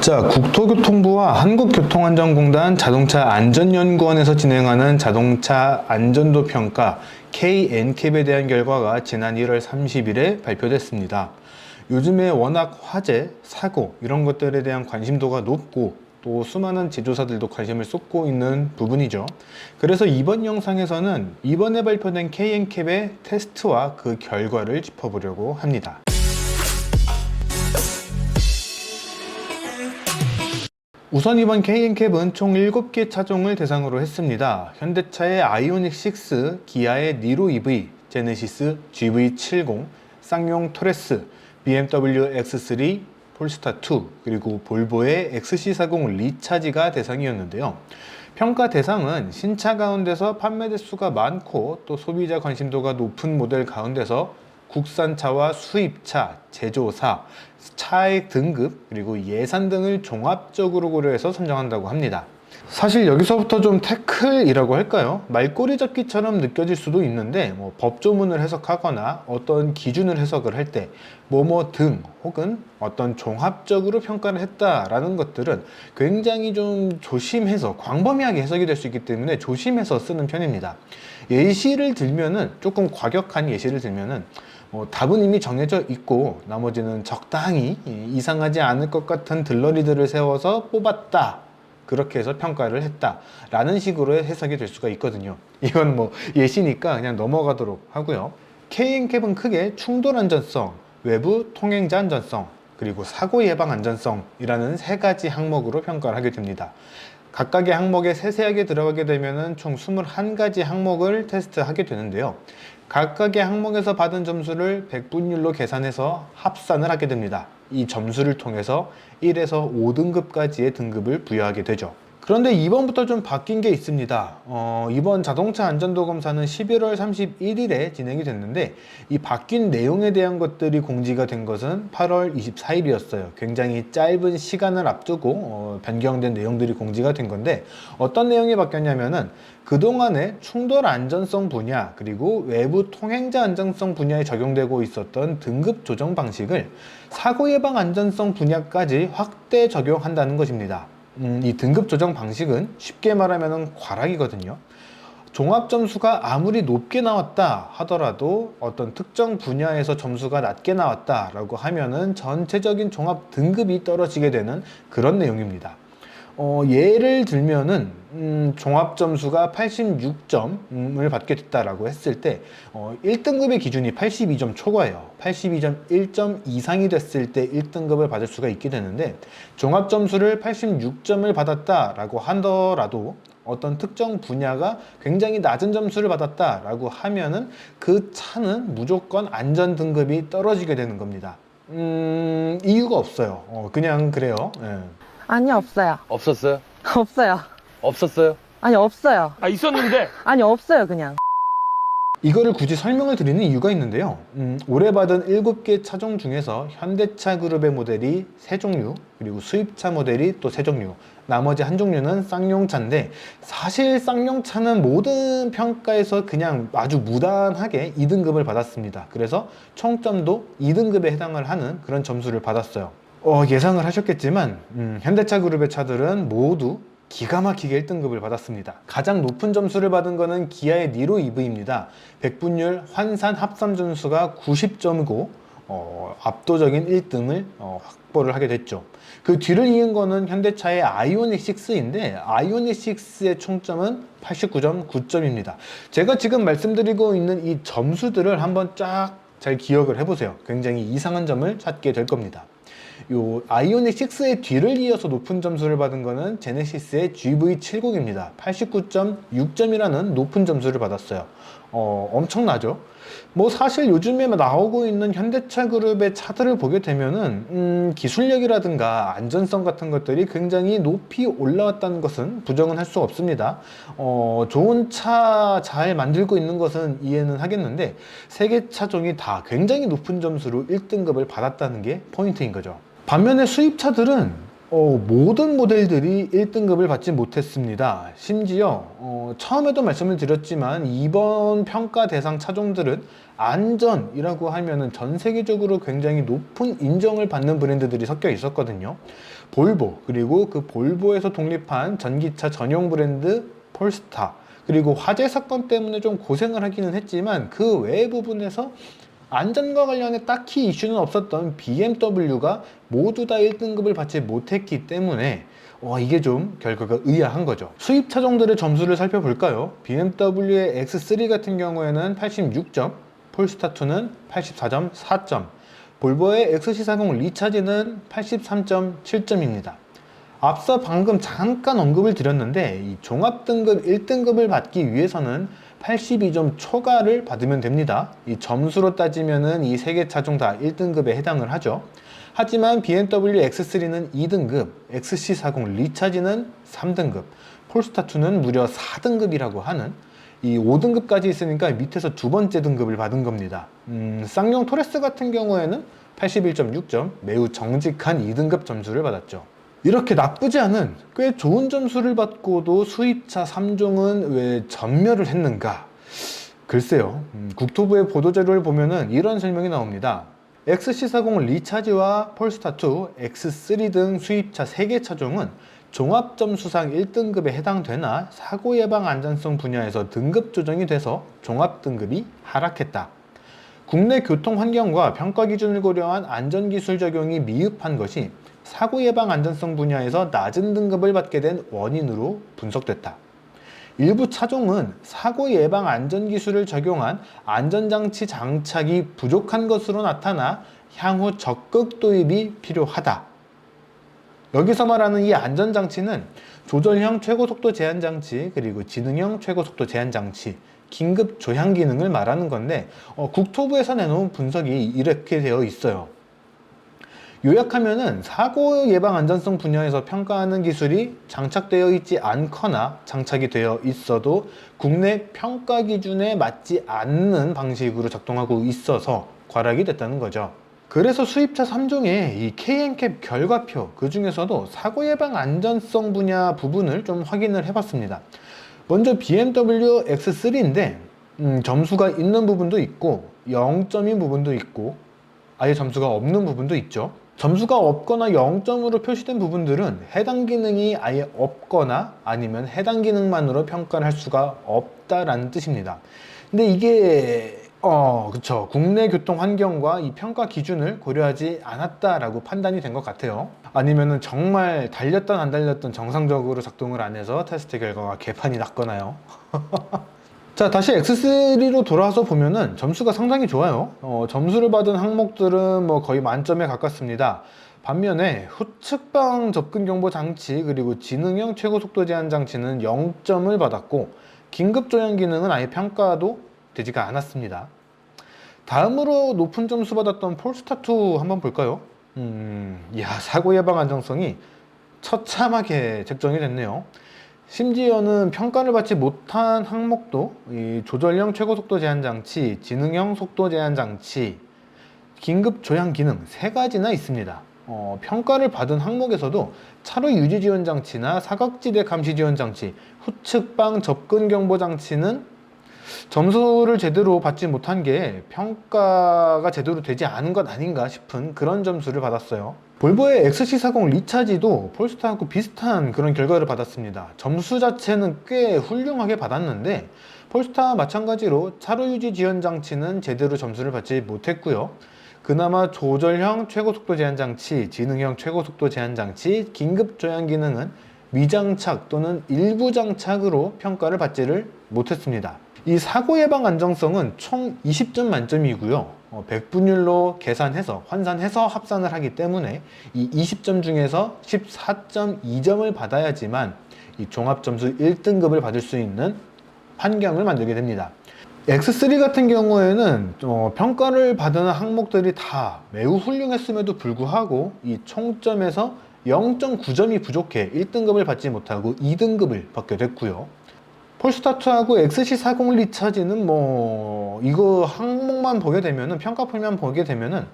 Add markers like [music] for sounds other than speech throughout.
자, 국토교통부와 한국교통안전공단 자동차 안전연구원에서 진행하는 자동차 안전도 평가 KNCAP에 대한 결과가 지난 1월 30일에 발표됐습니다. 요즘에 워낙 화재, 사고 이런 것들에 대한 관심도가 높고 또 수많은 제조사들도 관심을 쏟고 있는 부분이죠. 그래서 이번 영상에서는 이번에 발표된 KNCAP의 테스트와 그 결과를 짚어보려고 합니다. 우선 이번 KNCAP은 총 7개 차종을 대상으로 했습니다. 현대차의 아이오닉 6, 기아의 니로 EV, 제네시스 GV70, 쌍용 토레스, BMW X3, 폴스타2, 그리고 볼보의 XC40 리차지가 대상이었는데요. 평가 대상은 신차 가운데서 판매 대수가 많고 또 소비자 관심도가 높은 모델 가운데서 국산차와 수입차, 제조사, 차의 등급, 그리고 예산 등을 종합적으로 고려해서 선정한다고 합니다. 사실 여기서부터 좀 태클이라고 할까요? 말꼬리 잡기처럼 느껴질 수도 있는데 뭐 법조문을 해석하거나 어떤 기준을 해석을 할 때 뭐뭐 등 혹은 어떤 종합적으로 평가를 했다라는 것들은 굉장히 좀 조심해서 광범위하게 해석이 될 수 있기 때문에 조심해서 쓰는 편입니다. 예시를 들면은 조금 과격한 예시를 들면은 뭐 답은 이미 정해져 있고 나머지는 적당히 이상하지 않을 것 같은 들러리들을 세워서 뽑았다. 그렇게 해서 평가를 했다라는 식으로 해석이 될 수가 있거든요. [laughs] 이건 뭐 예시니까 그냥 넘어가도록 하고요. KNCAP은 크게 충돌 안전성, 외부 통행자 안전성, 그리고 사고 예방 안전성이라는 세 가지 항목으로 평가를 하게 됩니다. 각각의 항목에 세세하게 들어가게 되면 총 21가지 항목을 테스트하게 되는데요. 각각의 항목에서 받은 점수를 100분율로 계산해서 합산을 하게 됩니다. 이 점수를 통해서 1에서 5등급까지의 등급을 부여하게 되죠. 그런데 이번부터 좀 바뀐 게 있습니다. 어, 이번 자동차 안전도 검사는 11월 31일에 진행이 됐는데 이 바뀐 내용에 대한 것들이 공지가 된 것은 8월 24일이었어요. 굉장히 짧은 시간을 앞두고 어, 변경된 내용들이 공지가 된 건데 어떤 내용이 바뀌었냐면은 그동안에 충돌 안전성 분야 그리고 외부 통행자 안전성 분야에 적용되고 있었던 등급 조정 방식을 사고 예방 안전성 분야까지 확대 적용한다는 것입니다. 음, 이 등급 조정 방식은 쉽게 말하면 과락이거든요. 종합 점수가 아무리 높게 나왔다 하더라도 어떤 특정 분야에서 점수가 낮게 나왔다라고 하면은 전체적인 종합 등급이 떨어지게 되는 그런 내용입니다. 어, 예를 들면은 음, 종합 점수가 86점을 받게 됐다라고 했을 때 어, 1등급의 기준이 82점 초과예요. 82점 1점 이상이 됐을 때 1등급을 받을 수가 있게 되는데 종합 점수를 86점을 받았다라고 하더라도 어떤 특정 분야가 굉장히 낮은 점수를 받았다라고 하면은 그 차는 무조건 안전 등급이 떨어지게 되는 겁니다. 음, 이유가 없어요. 어, 그냥 그래요. 예. 아니 없어요. 없었어요? [laughs] 없어요. 없었어요? 아니 없어요. 아 있었는데 아니 없어요 그냥. 이거를 굳이 설명을 드리는 이유가 있는데요. 음, 올해 받은 7개 차종 중에서 현대차 그룹의 모델이 3종류, 그리고 수입차 모델이 또 3종류, 나머지 한 종류는 쌍용차인데 사실 쌍용차는 모든 평가에서 그냥 아주 무난하게 2등급을 받았습니다. 그래서 총점도 2등급에 해당을 하는 그런 점수를 받았어요. 어, 예상을 하셨겠지만 음, 현대차 그룹의 차들은 모두 기가 막히게 1등급을 받았습니다. 가장 높은 점수를 받은 거는 기아의 니로 EV입니다. 100분율 환산 합산 점수가 90점이고 어, 압도적인 1등을 어, 확보를 하게 됐죠. 그 뒤를 이은 거는 현대차의 아이오닉 6인데 아이오닉 6의 총점은 89.9점입니다. 제가 지금 말씀드리고 있는 이 점수들을 한번 쫙 잘 기억을 해보세요. 굉장히 이상한 점을 찾게 될 겁니다. 요 아이오닉 6의 뒤를 이어서 높은 점수를 받은 거는 제네시스의 GV70입니다. 89.6점이라는 높은 점수를 받았어요. 어, 엄청나죠? 뭐 사실 요즘에 나오고 있는 현대차 그룹의 차들을 보게 되면은 음, 기술력이라든가 안전성 같은 것들이 굉장히 높이 올라왔다는 것은 부정은 할 수 없습니다. 어, 좋은 차 잘 만들고 있는 것은 이해는 하겠는데 세 개 차종이 다 굉장히 높은 점수로 1등급을 받았다는 게 포인트인 거죠. 반면에 수입차들은 어, 모든 모델들이 1등급을 받지 못했습니다. 심지어 어, 처음에도 말씀을 드렸지만 이번 평가 대상 차종들은 안전이라고 하면은 전 세계적으로 굉장히 높은 인정을 받는 브랜드들이 섞여 있었거든요. 볼보 그리고 그 볼보에서 독립한 전기차 전용 브랜드 폴스타 그리고 화재 사건 때문에 좀 고생을 하기는 했지만 그 외 부분에서 안전과 관련해 딱히 이슈는 없었던 BMW가 모두 다 1등급을 받지 못했기 때문에 와 이게 좀 결과가 의아한 거죠. 수입 차종들의 점수를 살펴볼까요? BMW의 X3 같은 경우에는 86점, 폴스타2는 84.4점, 볼보의 XC40 리차지는 83.7점입니다. 앞서 방금 잠깐 언급을 드렸는데 이 종합 등급 1등급을 받기 위해서는 82점 초과를 받으면 됩니다. 이 점수로 따지면은 이 세 개 차종 다 1등급에 해당을 하죠. 하지만 BMW X3는 2등급, XC40 리차지는 3등급, 폴스타2는 무려 4등급이라고 하는 이 5등급까지 있으니까 밑에서 두 번째 등급을 받은 겁니다. 음, 쌍용 토레스 같은 경우에는 81.6점, 매우 정직한 2등급 점수를 받았죠. 이렇게 나쁘지 않은 꽤 좋은 점수를 받고도 수입차 3종은 왜 전멸을 했는가? 글쎄요. 음, 국토부의 보도자료를 보면은 이런 설명이 나옵니다. XC40 리차지와 폴스타2, X3 등 수입차 3개 차종은 종합점수상 1등급에 해당되나 사고 예방 안전성 분야에서 등급 조정이 돼서 종합 등급이 하락했다. 국내 교통 환경과 평가 기준을 고려한 안전기술 적용이 미흡한 것이 사고 예방 안전성 분야에서 낮은 등급을 받게 된 원인으로 분석됐다. 일부 차종은 사고 예방 안전 기술을 적용한 안전장치 장착이 부족한 것으로 나타나 향후 적극 도입이 필요하다. 여기서 말하는 이 안전장치는 조절형 최고속도 제한 장치 그리고 지능형 최고속도 제한 장치 긴급 조향 기능을 말하는 건데 어, 국토부에서 내놓은 분석이 이렇게 되어 있어요. 요약하면은 사고 예방 안전성 분야에서 평가하는 기술이 장착되어 있지 않거나 장착이 되어 있어도 국내 평가 기준에 맞지 않는 방식으로 작동하고 있어서 과락이 됐다는 거죠. 그래서 수입차 3종의 이 KNCAP 결과표 그 중에서도 사고 예방 안전성 분야 부분을 좀 확인을 해봤습니다. 먼저 BMW X3인데 음, 점수가 있는 부분도 있고 0점인 부분도 있고 아예 점수가 없는 부분도 있죠. 점수가 없거나 0점으로 표시된 부분들은 해당 기능이 아예 없거나 아니면 해당 기능만으로 평가를 할 수가 없다라는 뜻입니다. 근데 이게 어, 그쵸. 국내 교통 환경과 이 평가 기준을 고려하지 않았다라고 판단이 된 것 같아요. 아니면은 정말 달렸던 안 달렸던 정상적으로 작동을 안 해서 테스트 결과가 개판이 났거나요. [laughs] 자, 다시 X3로 돌아와서 보면은 점수가 상당히 좋아요. 어, 점수를 받은 항목들은 뭐 거의 만점에 가깝습니다. 반면에 후측방 접근 경보 장치 그리고 지능형 최고 속도 제한 장치는 0점을 받았고 긴급 조향 기능은 아예 평가도 되지가 않았습니다. 다음으로 높은 점수 받았던 폴스타2 한번 볼까요? 음, 야, 사고 예방 안정성이 처참하게 책정이 됐네요. 심지어는 평가를 받지 못한 항목도 이 조절형 최고 속도 제한 장치, 지능형 속도 제한 장치, 긴급 조향 기능 세 가지나 있습니다. 어, 평가를 받은 항목에서도 차로 유지 지원 장치나 사각지대 감시 지원 장치, 후측방 접근 경보 장치는 점수를 제대로 받지 못한 게 평가가 제대로 되지 않은 것 아닌가 싶은 그런 점수를 받았어요. 볼보의 XC40 리차지도 폴스타하고 비슷한 그런 결과를 받았습니다. 점수 자체는 꽤 훌륭하게 받았는데 폴스타와 마찬가지로 차로 유지 지원 장치는 제대로 점수를 받지 못했고요. 그나마 조절형 최고속도 제한 장치, 지능형 최고속도 제한 장치, 긴급 조향 기능은 미장착 또는 일부 장착으로 평가를 받지를 못했습니다. 이 사고 예방 안정성은 총 20점 만점이고요. 어, 100분율로 계산해서 환산해서 합산을 하기 때문에 이 20점 중에서 14.2점을 받아야지만 이 종합 점수 1등급을 받을 수 있는 환경을 만들게 됩니다. X3 같은 경우에는 어, 평가를 받은 항목들이 다 매우 훌륭했음에도 불구하고 이 총점에서 0.9점이 부족해 1등급을 받지 못하고 2등급을 받게 됐고요. 폴스타트하고 XC40 리차지는 뭐 이거 항목만 보게 되면은 평가표만 보게 되면은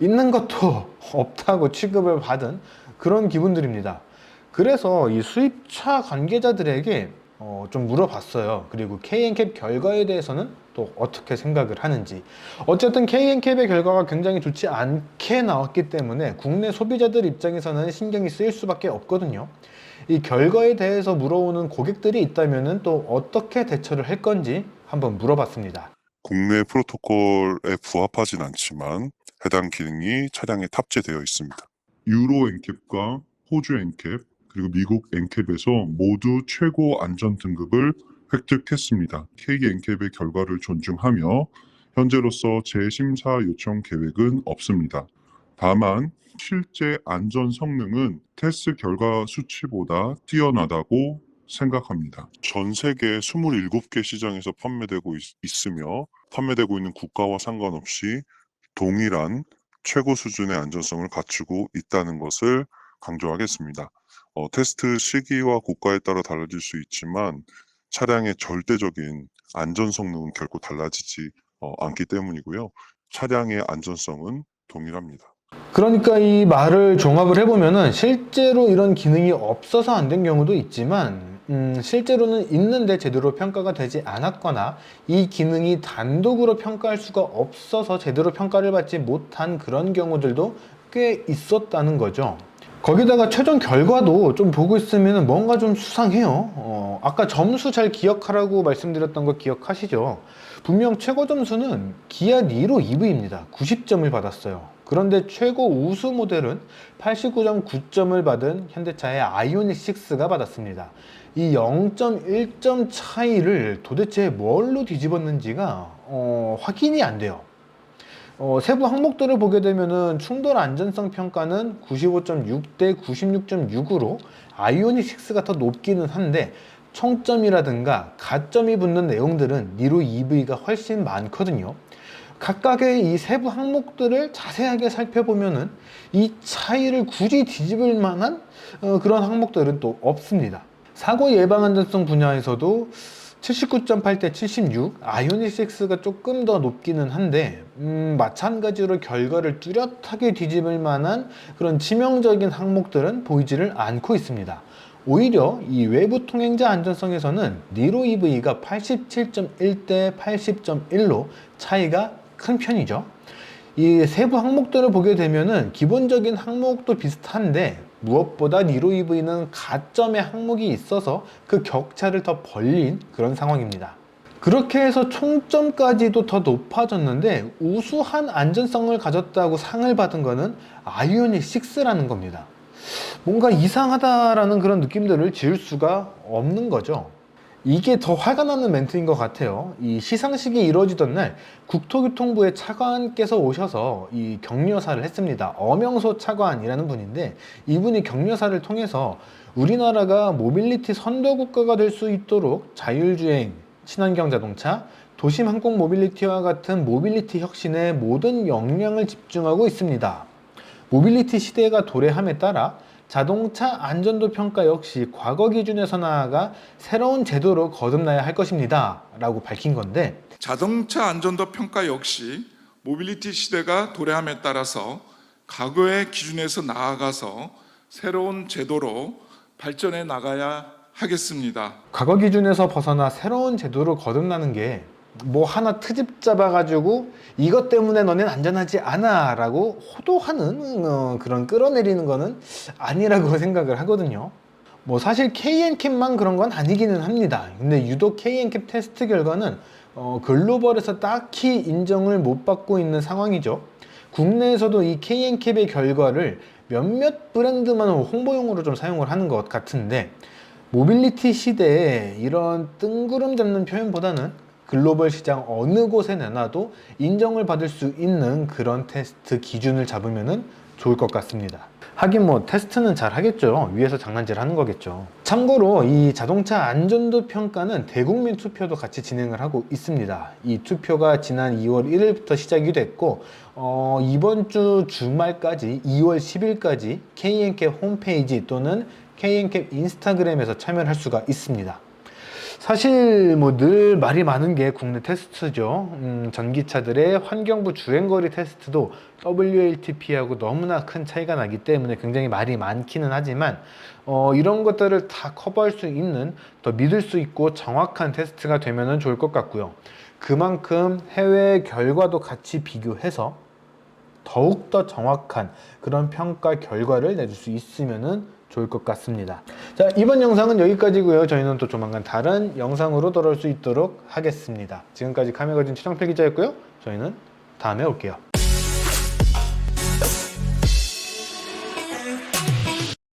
있는 것도 [laughs] 없다고 취급을 받은 그런 기분들입니다. 그래서 이 수입차 관계자들에게 어, 좀 물어봤어요. 그리고 KNCAP 결과에 대해서는 또 어떻게 생각을 하는지. 어쨌든 KNCAP의 결과가 굉장히 좋지 않게 나왔기 때문에 국내 소비자들 입장에서는 신경이 쓰일 수밖에 없거든요. 이 결과에 대해서 물어오는 고객들이 있다면 또 어떻게 대처를 할 건지 한번 물어봤습니다. 국내 프로토콜에 부합하진 않지만 해당 기능이 차량에 탑재되어 있습니다. 유로 엔캡과 호주 엔캡 그리고 미국 엔캡에서 모두 최고 안전 등급을 획득했습니다. K 엔캡의 결과를 존중하며 현재로서 재심사 요청 계획은 없습니다. 다만 실제 안전 성능은 테스트 결과 수치보다 뛰어나다고 생각합니다. 전 세계 27개 시장에서 판매되고 있, 있으며 판매되고 있는 국가와 상관없이 동일한 최고 수준의 안전성을 갖추고 있다는 것을 강조하겠습니다. 어, 테스트 시기와 국가에 따라 달라질 수 있지만 차량의 절대적인 안전 성능은 결코 달라지지 어, 않기 때문이고요. 차량의 안전성은 동일합니다. 그러니까 이 말을 종합을 해보면은 실제로 이런 기능이 없어서 안 된 경우도 있지만 음, 실제로는 있는데 제대로 평가가 되지 않았거나 이 기능이 단독으로 평가할 수가 없어서 제대로 평가를 받지 못한 그런 경우들도 꽤 있었다는 거죠. 거기다가 최종 결과도 좀 보고 있으면 뭔가 좀 수상해요. 어, 아까 점수 잘 기억하라고 말씀드렸던 거 기억하시죠? 분명 최고 점수는 기아 니로 EV입니다. 90점을 받았어요. 그런데 최고 우수 모델은 89.9점을 받은 현대차의 아이오닉 6가 받았습니다. 이 0.1점 차이를 도대체 뭘로 뒤집었는지가 어, 확인이 안 돼요. 어, 세부 항목들을 보게 되면은 충돌 안전성 평가는 95.6 대 96.6으로 아이오닉 6가 더 높기는 한데 총점이라든가 가점이 붙는 내용들은 니로 EV가 훨씬 많거든요. 각각의 이 세부 항목들을 자세하게 살펴보면은 이 차이를 굳이 뒤집을 만한 어, 그런 항목들은 또 없습니다. 사고 예방 안전성 분야에서도 79.8 대 76, 아이오닉 6가 조금 더 높기는 한데 음, 마찬가지로 결과를 뚜렷하게 뒤집을 만한 그런 치명적인 항목들은 보이지를 않고 있습니다. 오히려 이 외부 통행자 안전성에서는 니로 EV가 87.1 대 80.1로 차이가 큰 편이죠. 이 세부 항목들을 보게 되면은 기본적인 항목도 비슷한데 무엇보다 니로 EV는 가점의 항목이 있어서 그 격차를 더 벌린 그런 상황입니다. 그렇게 해서 총점까지도 더 높아졌는데 우수한 안전성을 가졌다고 상을 받은 거는 아이오닉 6라는 겁니다. 뭔가 이상하다라는 그런 느낌들을 지을 수가 없는 거죠. 이게 더 화가 나는 멘트인 것 같아요. 이 시상식이 이루어지던 날 국토교통부의 차관께서 오셔서 이 격려사를 했습니다. 엄영소 차관이라는 분인데 이분이 격려사를 통해서 우리나라가 모빌리티 선도 국가가 될 수 있도록 자율주행, 친환경 자동차, 도심 항공 모빌리티와 같은 모빌리티 혁신에 모든 역량을 집중하고 있습니다. 모빌리티 시대가 도래함에 따라 자동차 안전도 평가 역시 과거 기준에서 나아가 새로운 제도로 거듭나야 할 것입니다. 라고 밝힌 건데, 자동차 안전도 평가 역시 모빌리티 시대가 도래함에 따라서 과거의 기준에서 나아가서 새로운 제도로 발전해 나가야 하겠습니다. 과거 기준에서 벗어나 새로운 제도로 거듭나는 게 뭐 하나 트집 잡아가지고 이것 때문에 너넨 안전하지 않아 라고 호도하는 어, 그런 끌어내리는 거는 아니라고 [laughs] 생각을 하거든요. 뭐 사실 KNCAP만 그런 건 아니기는 합니다. 근데 유독 KNCAP 테스트 결과는 어, 글로벌에서 딱히 인정을 못 받고 있는 상황이죠. 국내에서도 이 KNCAP의 결과를 몇몇 브랜드만 홍보용으로 좀 사용을 하는 것 같은데 모빌리티 시대에 이런 뜬구름 잡는 표현보다는 글로벌 시장 어느 곳에 내놔도 인정을 받을 수 있는 그런 테스트 기준을 잡으면 좋을 것 같습니다. 하긴 뭐 테스트는 잘 하겠죠. 위에서 장난질 하는 거겠죠. 참고로 이 자동차 안전도 평가는 대국민 투표도 같이 진행을 하고 있습니다. 이 투표가 지난 2월 1일부터 시작이 됐고 어, 이번 주 주말까지 2월 10일까지 KNCAP 홈페이지 또는 KNCAP 인스타그램에서 참여할 수가 있습니다. 사실 뭐 늘 말이 많은 게 국내 테스트죠. 음, 전기차들의 환경부 주행거리 테스트도 WLTP하고 너무나 큰 차이가 나기 때문에 굉장히 말이 많기는 하지만 어, 이런 것들을 다 커버할 수 있는 더 믿을 수 있고 정확한 테스트가 되면 좋을 것 같고요. 그만큼 해외 결과도 같이 비교해서 더욱더 정확한 그런 평가 결과를 내줄 수 있으면 좋을 것 같습니다. 자, 이번 영상은 여기까지고요. 저희는 또 조만간 다른 영상으로 돌아올 수 있도록 하겠습니다. 지금까지 카메거진 최정필 기자였고요. 저희는 다음에 올게요.